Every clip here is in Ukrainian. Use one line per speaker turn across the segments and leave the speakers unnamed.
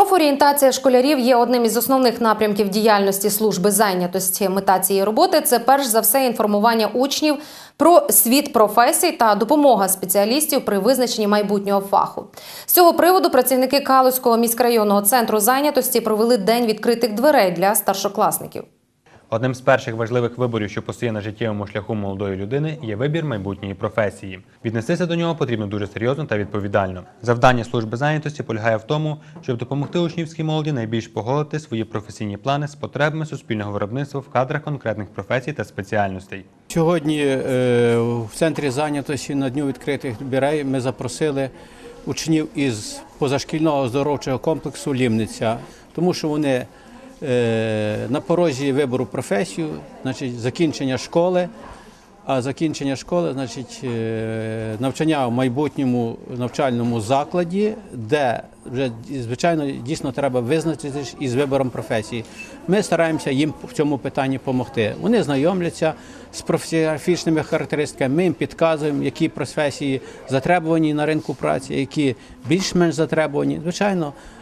Профорієнтація школярів є одним із основних напрямків діяльності служби зайнятості. Мета цієї роботи це перш за все інформування учнів про світ професій та допомога спеціалістів при визначенні майбутнього фаху. З цього приводу працівники Калузького міськрайонного центру зайнятості провели день відкритих дверей для старшокласників.
Одним з перших важливих виборів, що постає на життєвому шляху молодої людини, є вибір майбутньої професії. Віднестися до нього потрібно дуже серйозно та відповідально. Завдання служби зайнятості полягає в тому, щоб допомогти учнівській молоді найбільш поголити свої професійні плани з потребами суспільного виробництва в кадрах конкретних професій та спеціальностей.
Сьогодні е, в центрі зайнятості на дню відкритих дверей ми запросили учнів із позашкільного оздоровчого комплексу Лімниця, тому що вони на порозі вибору професію, значить закінчення школи. А закінчення школи, значить, е, навчання в майбутньому навчальному закладі, де вже звичайно дійсно треба визначитись із вибором професії. Ми стараємося їм в цьому питанні допомогти. Вони знайомляться з професійними характеристиками. Ми їм підказуємо, які професії затребувані на ринку праці, які більш-менш затребувані. Звичайно, е,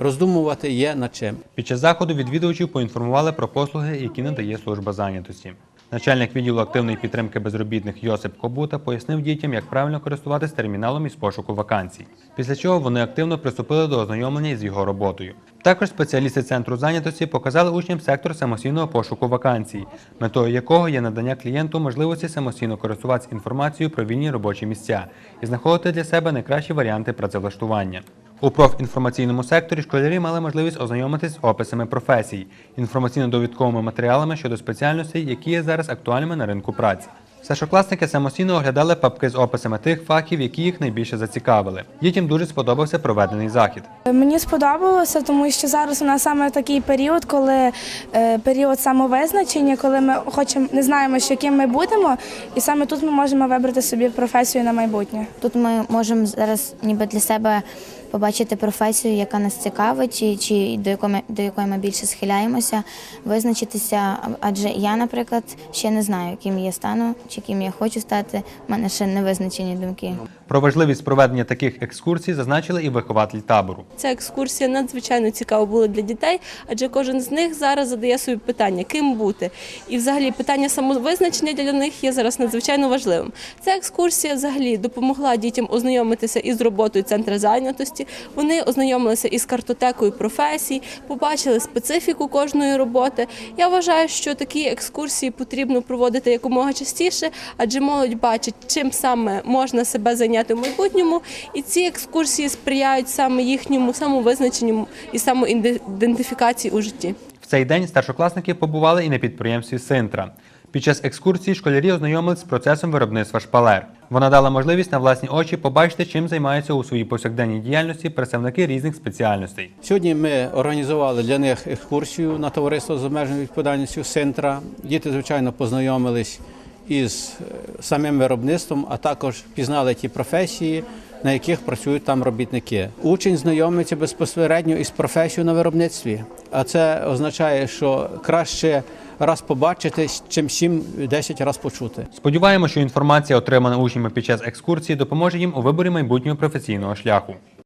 роздумувати є над чим.
Під час заходу відвідувачів поінформували про послуги, які надає служба зайнятості. Начальник відділу активної підтримки безробітних Йосип Кобута пояснив дітям, як правильно користуватись терміналом із пошуку вакансій. Після чого вони активно приступили до ознайомлення із його роботою. Також спеціалісти центру зайнятості показали учням сектор самостійного пошуку вакансій, метою якого є надання клієнту можливості самостійно користуватися інформацією про вільні робочі місця і знаходити для себе найкращі варіанти працевлаштування. У профінформаційному секторі школярі мали можливість ознайомитись з описами професій, інформаційно-довідковими матеріалами щодо спеціальностей, які є зараз актуальними на ринку праці. Старшокласники самостійно оглядали папки з описами тих фахів, які їх найбільше зацікавили. Дітям дуже сподобався проведений захід.
Мені сподобалося, тому що зараз у нас саме такий період, коли е, період самовизначення, коли ми хочемо не знаємо, що ким ми будемо, і саме тут ми можемо вибрати собі професію на майбутнє.
Тут ми можемо зараз ніби для себе побачити професію, яка нас цікавить, чи, чи до, якої ми, до якої ми більше схиляємося, визначитися. Адже я, наприклад, ще не знаю, ким я стану чи ким я хочу стати. У мене ще не визначені думки.
Про важливість проведення таких екскурсій зазначили і вихователь табору.
Ця екскурсія надзвичайно цікава була для дітей, адже кожен з них зараз задає собі питання, ким бути. І взагалі питання самовизначення для них є зараз надзвичайно важливим. Ця екскурсія взагалі допомогла дітям ознайомитися із роботою центру зайнятості. Вони ознайомилися із картотекою професій, побачили специфіку кожної роботи. Я вважаю, що такі екскурсії потрібно проводити якомога частіше, адже молодь бачить, чим саме можна себе зайняти в майбутньому, і ці екскурсії сприяють саме їхньому самовизначенню і самоідентифікації у житті.
В цей день старшокласники побували і на підприємстві Синтра. Під час екскурсії школярі ознайомились з процесом виробництва шпалер. Вона дала можливість на власні очі побачити, чим займаються у своїй повсякденній діяльності представники різних спеціальностей.
Сьогодні ми організували для них екскурсію на товариство з обмеженою відповідальністю Синтра. Діти, звичайно, познайомились із е, самим виробництвом, а також пізнали ті професії, на яких працюють там робітники. Учень знайомиться безпосередньо із професією на виробництві, а це означає, що краще раз побачити, чим 7-10 раз почути.
Сподіваємося, що інформація, отримана учнями під час екскурсії, допоможе їм у виборі майбутнього професійного шляху.